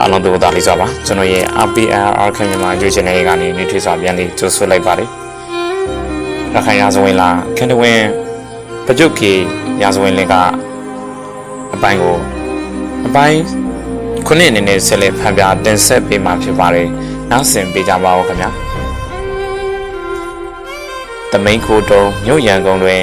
အားလုံးတို့သားလေးစွာပါကျွန်တော်ရဲ့ RPR အခမ်းမြန်မာရွေးချယ်နေကနေနေထွေးစွာပြန်လေးကြိုဆိုလိုက်ပါတယ်ရခိုင်ရာဇဝင်လာခန္ဓဝင်းပကြုတ်ကေရာဇဝင်လင်ကအပိုင်းကိုအပိုင်းခုနှစ်အနေနဲ့ဆက်လက်ဖန်ပြတင်ဆက်ပေးမှာဖြစ်ပါတယ်နောက်ဆင်ပေးကြပါဦးခင်ဗျာတမိန်ခိုတုံမြို့ရန်ကုန်တွင်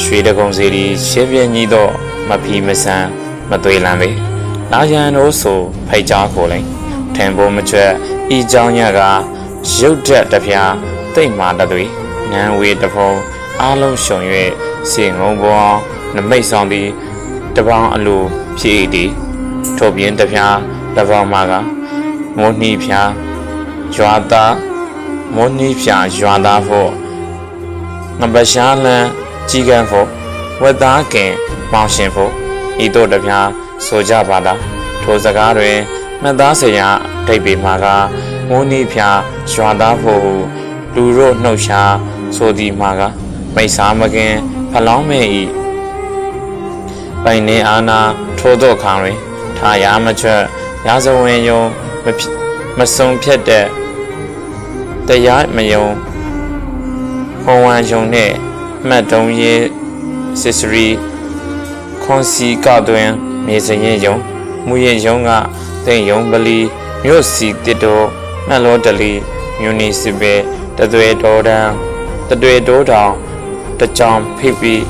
ရွှေတကုံစီရီရှင်းပြညီတော့မဖီမဆန်မသွေလမ်းပေ လာရန်တို့ဆိုဖိတ်ကြားကိုလိန်ထင်ဖို့မကျွတ်ဤเจ้าညကရုတ်တက်တဖျားတိတ်မာတသွေနန်းဝေတဖုံအားလုံးရှုံ၍စေငုံပေါ်နမိတ်ဆောင်သည်တပောင်းအလိုဖြစ်၏သည်ထို့ပြင်တဖျားတပောင်းမှာကမိုးနှီးဖျားရွာသားမိုးနှီးဖျားရွာသားဖို့ငပရှားလန်းကြီးကန်းဖို့ဝက်သားကင်မောင်ရှင်ဖို့ဤတို့တပြား ဆိုကြပါလားထိုစကားတွင်မှတ်သားစရာအဓိပ္ပာယ်မှာကမိုးနီးဖျားရွာသားဖို့ဟုလူတို့နှုတ်ရှာဆိုသည်မှာကမိတ်စားမကင်ဖလောင်းမဲ့ဤပိုင်နေအာနာထိုးတော့ခံတွင်ထာယာမချွတ်ရာဇဝင်ယုံမဖြစ်မစုံဖြတ်တဲ့တရားမယုံဟောဝန်ယုံနှင့်မှတ်တုံးရေးစစ်စရီခွန်စီကတွင် မြေစရင်ယုံမူရင်ယုံကတိန်ယုံပလီမြို့စီတစ်တော်နှလောတလီမြူနီစီပေတသွေတော်တန်းတသွေတိုးတောင်တကြောင်ဖိပြီး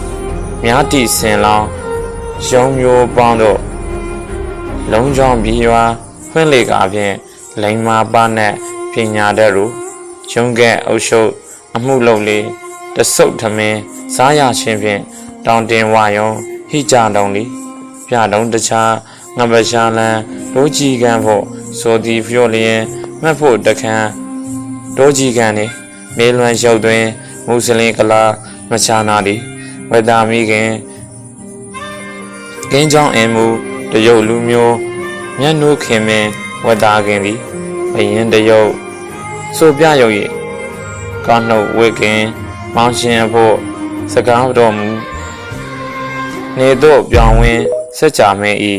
မြားတီစင်လောင်းရုံမျိုးပေါင်းတို့လုံးချောင်းပြီးရွာဖွင့်လေကားဖြင့်လိန်မာပါနဲ့ပညာတတ်ရူရုံးကဲအုပ်ရှုပ်အမှုလုပ်လေးတဆုတ်ထမင်းစားရခြင်းဖြင့်တောင်တင်ဝယုံဟိကြတုံလီ ပြတုံတခြားငပရှာလန်ဒိုးကြီးကန်းဖို့ဆိုသည်ဖြို့လျင်မှတ်ဖို့တခန်းဒိုးကြီးကန်းနေမေလွန်ရုပ်တွင်မွတ်စလင်ကလာမချာနာသည်ဝေဒာမိခင်ကင်းကြောင်းအင်မူတရုတ်လူမျိုးမျက်နှုခင်မင်းဝတ်သားခင်သည်ဘယင်းတရုတ်ဆိုပြရုပ်၏ကောင်းနှုတ်ဝေကင်မောင်ရှင်အဖို့စကားတော်မူနေတော့ပြောင်းဝင် စက်ကြမဲဤ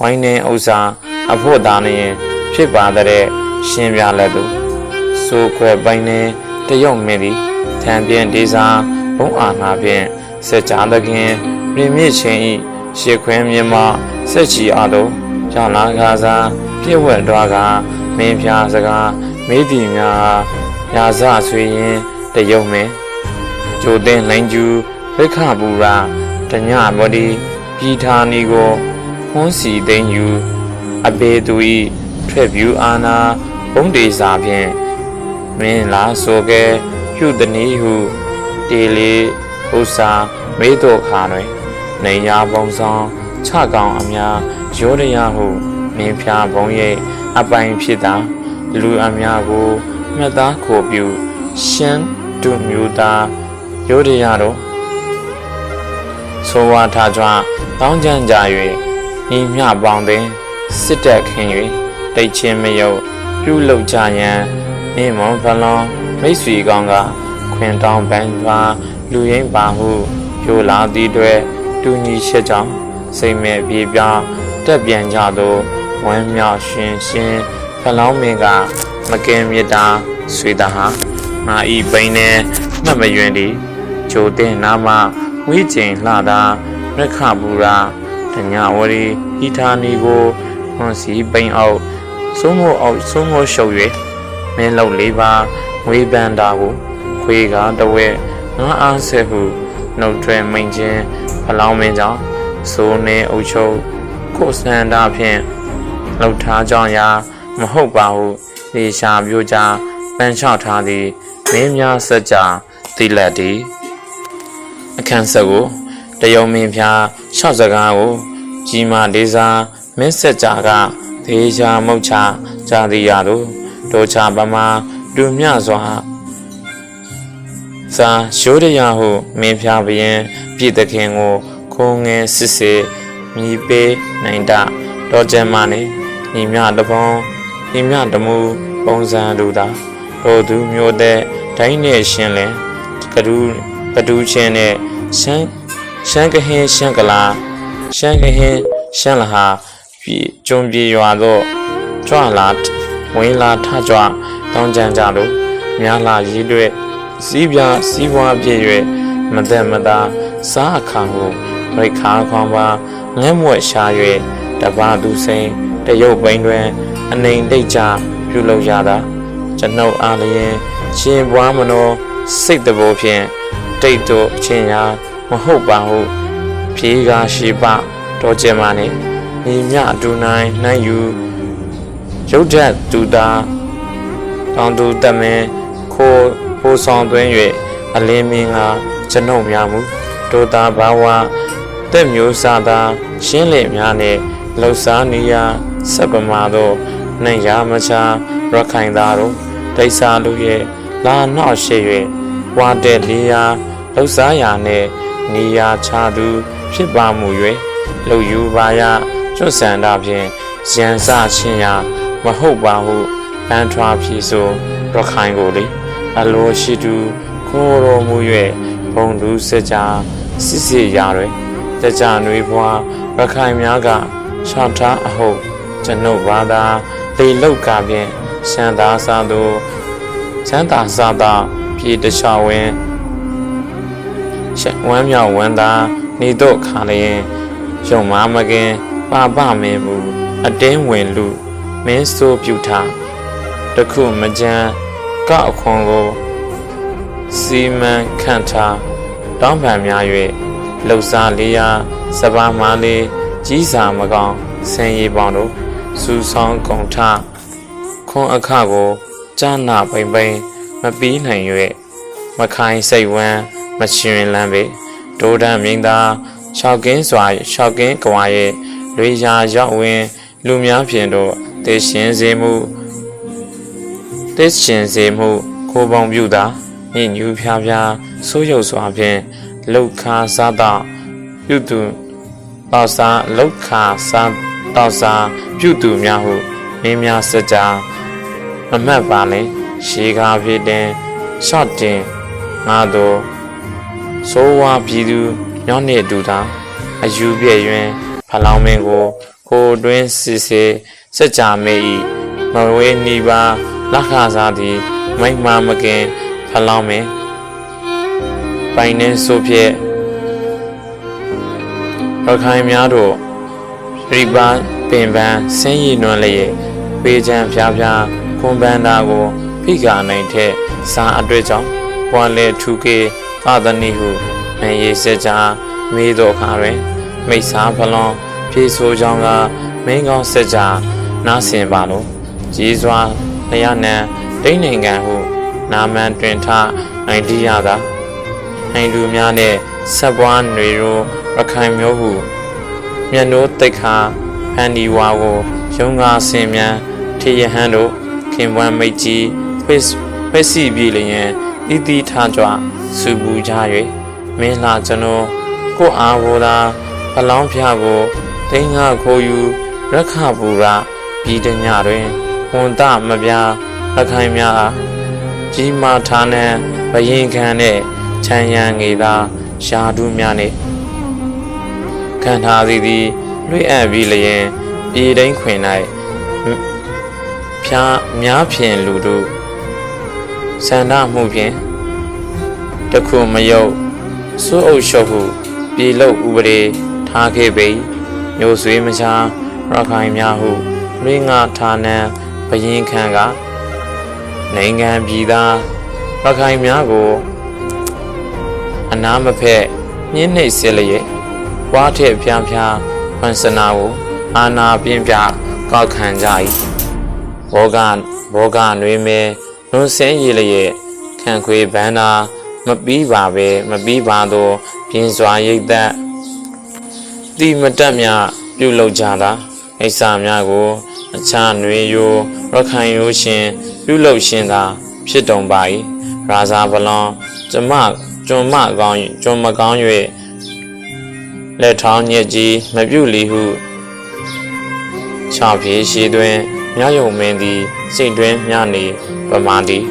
ဝိုင်းနေဥစ္စာအဖို့သားနေရင်ဖြစ်ပါတဲ့ရှင်ပြလက်သူဆိုခွဲပိုင်းနေတရုတ်မင်းသည်ထံပြင်းဒေစာဘုံအာနာဖြင့်စက်ကြသခင်ပြင်းမြင့်ခြင်းဤရှေခွင်းမြမစက်ချီအားတို့ကြောင့်လာခါစားပြည့်ဝတ်တော်ကမင်းပြစကားမေးတီများရာဇဆွေရင်တရုတ်မင်းကျိုတင်လိုင်းကျူရိခဘူရာတညဘောဒီ ပြည်ဌာနီကိုခွန်းစီသိမ့်ယူအဘေသူဤထွက်ပြူအာနာဘုံဒေစာဖြင့်မင်းလာဆိုကဲပြုတနည်းဟုတေလီဥစာမေးတော့ခါတွင်နေညာပုံဆောင်ချကောင်အများရောရရဟုမင်းဖျားဘုံရိပ်အပိုင်ဖြစ်တာလူအများကိုမြတ်သားခိုပြုရှမ်းတူမျိုးသားရောရရတော့ ဆိုဝါထားကြွတောင်းကြံကြ၍ညီမျှပေါင်းသည်စစ်တက်ခင်၍တိတ်ချင်းမယုတ်ပြုလုပ်ကြရန်မိမွန်ဖလွန်မိတ်ဆွေကောင်းကခွင်တောင်းပန်းပါလူရင်းပါဟုပြိုလာသည်တွေတူညီရှက်ကြောင်းစိတ်မဲ့ပြေပြတက်ပြန်ကြသောဝမ်းမြောက်ရှင်ရှင်ဖလောင်းမင်းကမကင်မြစ်တာဆွေတာဟာငါဤပိန်နဲ့မှတ်မယွင်သည်ဂျိုတင်နာမ ဝိကျင်လှတာရခဘူရာတညဝရီဤထာနီကိုခွန်စီပိန်အောင်သုံးမို့အောင်သုံးမို့ရှုပ်၍မင်းလောက်လေးပါငွေပန်တာကိုခွေကားတဝဲငါအားဆက်ဟုနှုတ်ထွဲမိန်ခြင်းဖလောင်းမင်းကြောင့်စိုးနေအုပ်ချုပ်ကိုစန္ဒာဖြင့်လှုပ်ထားကြောင်းရာမဟုတ်ပါဟုလေရှာပြိုကြပန်းချောက်ထားသည်မင်းများစကြတိလက်သည် အခန်းဆက်ကိုတယုံမင်းဖျားရှောက်စကားကိုကြီးမာလေးစားမင်းဆက်ကြကဒေချာမုတ်ချကြသည်ရသို့တောချပမာတူမြစွာစာရှိုးရရဟုမင်းဖျားပရင်ပြည်သခင်ကိုခိုးငယ်စစ်စစ်မြည်ပေးနိုင်တာတော်ကျမ်းမနေညီမြတပုံညီမြတမှုပုံစံလူသာတို့သူမျိုးတဲ့ဒိုင်းနဲ့ရှင်လင်ကဒူး ကဒူးချင်းနဲ့ရှမ်းရှမ်းကဟင်းရှမ်းကလာရှမ်းကဟင်းရှမ်းလဟာပြည်ကျွန်းပြေရွာသို့ကြွလာဝင်းလာထကြွတောင်းကြံကြလို့များလာရေးတွေစီးပြစီးပွားပြည့်၍မသက်မသာစားအခါဟုရိတ်ခါခွန်ပါငဲ့မွက်ရှာ၍တပါသူစိန်တရုတ်ပိန်တွင် အနေတိတ်ကြပြုလုပ်ရတာကျွန်ုပ်အားလျင်ရှင်ပွားမနောစိတ်တဘောဖြင့် တိတ်တို့အချင်းရာမဟုတ်ပါဟုဖြေးကားရှိပတော်ကျင်ပါနေညီမြအတူနိုင်နိုင်ယူရုတ်ထက်တူတာတောင်တူတက်မင်းခိုးဖိုးဆောင်သွင်း၍အလင်းမင်းကကျွန်ုပ်များမူဒိုတာဘာဝတက်မျိုးစားသာရှင်းလင်များနှင့်လှုပ်ရှားနေရာစက်ပမာသောနှံ့ရမချာရခိုင်သားတို့ဒိဆာလူရဲ့လာနောက်ရှိ၍ဝါတဲ့လေးရာ လှုပ်ရှားရာနှင့်နေရာချသူဖြစ်ပါမူ၍လှုပ်ယူပါရကျွတ်ဆန္ဒဖြင့်ရန်စချင်းရာမဟုတ်ပါဟုပန်းထွားဖြီဆိုရခိုင်ကိုလေအလိုရှိသူခိုးတော်မူ၍ဘုံသူစကြစစ်စစ်ရာတွင်ကြကြနွေးဘွားရခိုင်များကရှောင်းထားအဟုတ်ကျွန်ုပ်ဘာသာလေလောက်ကဖြင့်ရှမ်းသာစာသူချမ်းသာစာသာပြည်တခြားဝင်ရှက် ဝမ်းမြောက်ဝမ်းသာနေတော့ခါလျင်ရုံမမကင်ပါပမင်းဘူးအတင်းဝင်လူမင်းစိုးပြုထားတခုမကြမ်းကအခွန်ကိုစီမံခန့်ထားတောင်းပန်များ၍လှုပ်ရှားလေးရာစပါးမားလေးကြီးစာမကောင်းဆင်ရီပေါင်းတို့စူဆောင်းကုန်ထခွန်အခကိုကြားနာပိန်ပိန်မပီးနိုင်၍မခိုင်စိတ်ဝမ်း မရှင်လန်းပေဒိုးဒံမြင်းသာရှောက်ကင်းစွာရှောက်ကင်းကွာရဲ့လွေရာရောက်ဝင် လူများဖြင့်တော့တေရှင်စေမှုတေရှင်စေမှု ကိုပေါင်းပြုတာညညူဖျားဖျားဆိုးရုပ်စွာဖြင့်လောက်ခါစားတော့ပြုသူတောက်စားလောက်ခါစားတောက်စားပြုသူများဟုမင်းများစကြမမှတ်ပါလဲရှေးကားဖြစ်တဲ့ရှော့တင်ငါတို့ ဆိုးဝါးပြည်သူညောင်းနေတူတာအယူပြည့်ရွင်ဖလောင်းမင်းကိုကိုတွင်းစစ်စစ်စက်ကြမေဤမဝေးနီပါလက်ခစားသည်မိမ့်မမကင်ဖလောင်းမင်းပိုင်နေဆိုဖြင့်ရခိုင်များတို့ရိပါပင်ပန်းဆင်းရည်နွမ်းလျက်ပေးချမ်းဖျားဖျားခွန်ပန်းသားကို ဖိကာနိုင်တဲ့စာအတွေ့ကြောင့်ဘွာလေထုကေ သာသနိဟုမင်းရေးစကြမေးတော်ခါတွင် မိတ်စာဖလွန်ဖြေဆိုကြောင်းကမင်းကောင်းစကြနားဆင်ပါလို့ကြီးစွာလျာနံဒိဋ္ဌိငံဟု နာမန်တွင်ထနိုင်တိရသာဟိန္ဒူများနှင့်ဆက်ပွားနေရိုရခိုင်မျိုးဟုမြတ်နိုးတိတ်ခါဖန်ဒီဝါကိုရုံးကားဆင်မြန်ထေရဟန်းတို့ခင်ပွမ်းမိတ်ကြီးဖွင့်ဖွင့်စီပြီလျင် တီးတီးထားကြွစူပူကြ၍မင်းလာကျွန်တော်ကိုအားဘောသာဖလောင်းဖျားကိုတင်းငါခိုးယူရခပူရာပြည်တညတွင်ဝန်တမပြားရခိုင်များအားကြီးမာထားနှံဘရင်ခံတဲ့ချမ်းရံငေသာရှားဒုများနှင့်ခံထားသည်သည်လွှဲ့အပ်ပြီးလျင်ပြည်တိုင်းခွင်၌ဖြားများဖြင့်လူတို့ ဆန္ဒမှုဖြင့်တခုမယုတ်စိုးအုပ်ရှုပ်ဟုပြည်လို့ဥပဒေထားခဲ့ပေမျိုးဆွေးမချာရခိုင်များဟုရင်းငါဌာနံဘရင်ခံကနိုင်ငံပြည်သားရခိုင်များကိုအနာမဖက်ညှင်းနှိပ်စစ်လျက်ဝါထက်ဖျားဖျားဝန္စနာကိုအာနာပြင်းပြကောက်ခံကြ၏ဘောဂဘောဂနွေမဲ လွန်ဆင်းရည်လျက်ခံခွေဗန္နာမပြီးပါပဲမပြီးပါသောပြင်းစွာရိတ်သက်တိမတက်မြပြုလုပ်ကြတာအိဆာများကို အခြားຫນွေယိုရခိုင်ရိုးရှင် ပြုလုပ်ရှင်သာဖြစ်တုံပါ၏ရာဇာဘလွန်ကျမကျွန်မကောင်းကျွန်မကောင်း၍လက်ထောင်းညက်ကြီးမပြုလီဟုချောင်းပြေးရှိတွင် မြယုံမင်းသည်စိတ်တွင်မြနေပမာသည်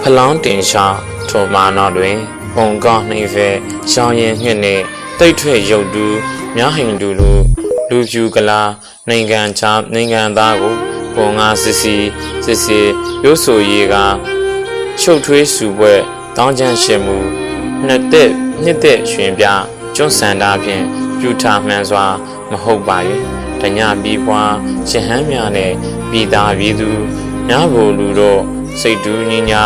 ဖလောင်းတင်ရှာထိုမာနောတွင်ပုံကောင်းနှိမ့်ဖဲရှောင်းရင်ညှစ်နှင့်တိတ်ထွေရုပ်တူမြဟိန်တူလိုလူဖြူကလာနိုင်ငံချာနိုင်ငံသားကိုပုံငါစစ်စီစစ်စီရုပ်ဆိုရည်ကရှုပ်ထွေးစုပွဲတောင်းချမ်းရှင်မှုနှစ်သက်နှစ်သက်ရှင်ပြကျွန်းစန္ဒာဖြင့်ပြုထားမှန်စွာမဟုတ်ပါ၍ တညပြီးပွားရှင်ဟန်းများနဲ့ပြည်သားပြည်သူညဘိုလူတို့စိတ်တူးညီညာ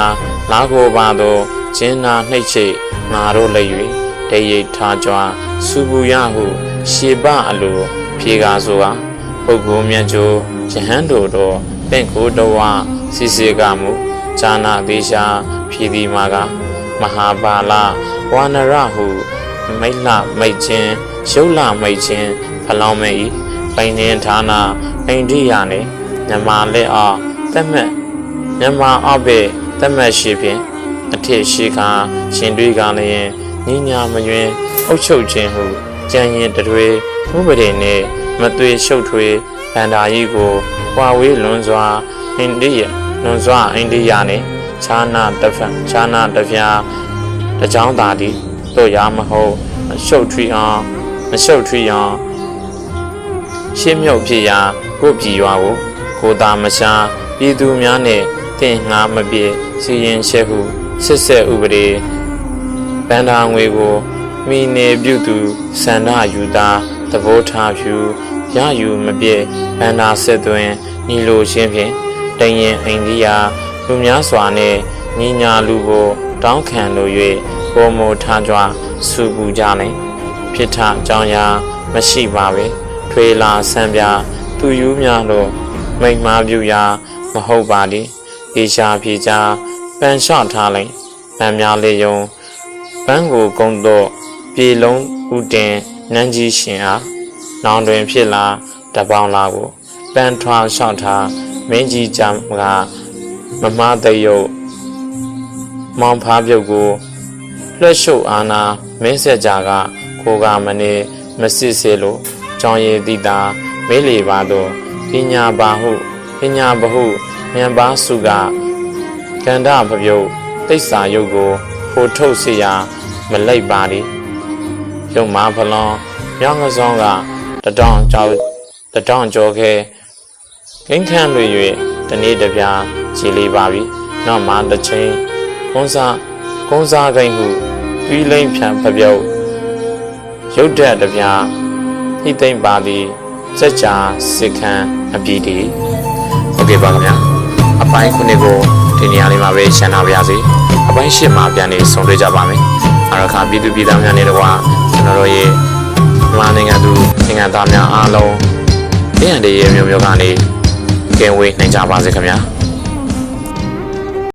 လာကိုပါသောကျင်းနာနှိတ်ချိတ်ငါတို့လည်း၍တရိပ်ထားကြွားစူပူရဟုရှေပအလိုဖြေကားဆိုကပုဂ္ဂိုလ်မြတ်ကျိုးယဟန်တို့တော်ပင့်ကိုတော်ဝစီစီကမှုဇာနာသေးရှာဖြည်ဒီမာကမဟာပါလဝါနရဟုမိတ်လမိတ်ချင်းရုပ်လမိတ်ချင်းဖလောင်းမဲ့ဤ ပိုင်နေဌာနအိန္ဒိယနှင့်မြမလက်အားတက်မဲ့မြမအဘိတက်မဲ့ရှိဖြင့်အထစ်ရှိခါရှင်တွေကလည်းညီညာမယွင်အုပ်ချုပ်ခြင်းဟုကြံရင်တတွေဥပဒေနှင့်မသွေရှုပ်ထွေးဗန္ဒာကြီးကိုပွာဝေးလွန်စွာအိန္ဒိယလွန်စွာအိန္ဒိယနှင့်ခြားနာတဖန်ခြားနာတဖျားတကြောင်းသာသည်တို့ရမဟုတ်ရှုပ်ထွေးအောင်မရှုပ်ထွေးအောင် ရှင်းမြုပ်ဖြစ်ရာကိုယ့်ပြည်ရွာကိုကိုယ်သာမရှာပြည်သူများနှင့်တင့်ငှားမပြေစီရင်ရှက်ဟုစစ်ဆက်ဥပဒေဗန္ဒာငွေကိုမိနေပြုသူစန္ဒယူတာသဘောထားဖြူရယူမပြေဗန္ဒာဆက်သွင်းညီလိုချင်းဖြင့်တရင်အိန္ဒိယလူများစွာနှင့်ညီညာလူကိုတောင်းခံလို၍ပုံမထားကြွစူပူကြလင်ဖြစ်ထအကြောင်းရာမရှိပါပဲ ထွေလာဆံပြသူယူများလို့မိန်မာပြူရာမဟုတ်ပါလေေရှာဖြေချာပန်လျှော့ထားလိုက်ပန်များလေယုံပန်းကိုကုန်းတော့ပြေလုံးဥတင်နန်းကြီးရှင်အားနောင်တွင်ဖြစ်လာတပေါင်းလာကိုပန်ထွာလျှော့ထားမင်းကြီးကြံကမမတရုပ်မောင်ဖားပြုတ်ကိုလွှတ်ရှုပ်အာနာမင်းဆက်ကြကကိုကမနေမစစ်စေလို့ ကြောင်းရည်တိတာမေလေပါသောပညာပါဟုပညာဘဟုဉာဏ်ပါစုကကန္ဓပပြုတ်တိစ္ဆာယုတ်ကိုဖိုထုတ်စေရာမလိုက်ပါလေယုံမာဖလွန်မြောင်းကစောင်းကတတောင်ကြောတတောင်ကြောခဲဂိမ့်ခန့်လွေ၍တနေ့တပြားခြေလေးပါပြီနောက်မှတစ်ချိန်ကုန်းစားကုန်းစားဂိမ့်ဟုပြီးလိမ့်ဖြံပပြုတ်ရုတ်တက်တပြား ဟိသိမ့်ပါသည်စက်ကြာစစ်ခန်းအပြည့်တည်ဟုတ်ကဲ့ပါခင်ဗျာအပိုင်းခုနှစ်ကိုဒီနေရာလေးမှာပဲရှင်းထားပါရစေအပိုင်းရှစ်မှာပြန်နေဆုံတွေ့ကြပါမယ်အရခါပြည်သူပြည်သားများနဲ့တကွာကျွန်တော်တို့ရဲ့မြန်မာနိုင်ငံသူနိုင်ငံသားများအားလုံးတရားတည်းရဲ့မျိုးမျိုးကနေကဲဝေးနိုင်ကြပါစေခင်ဗျာ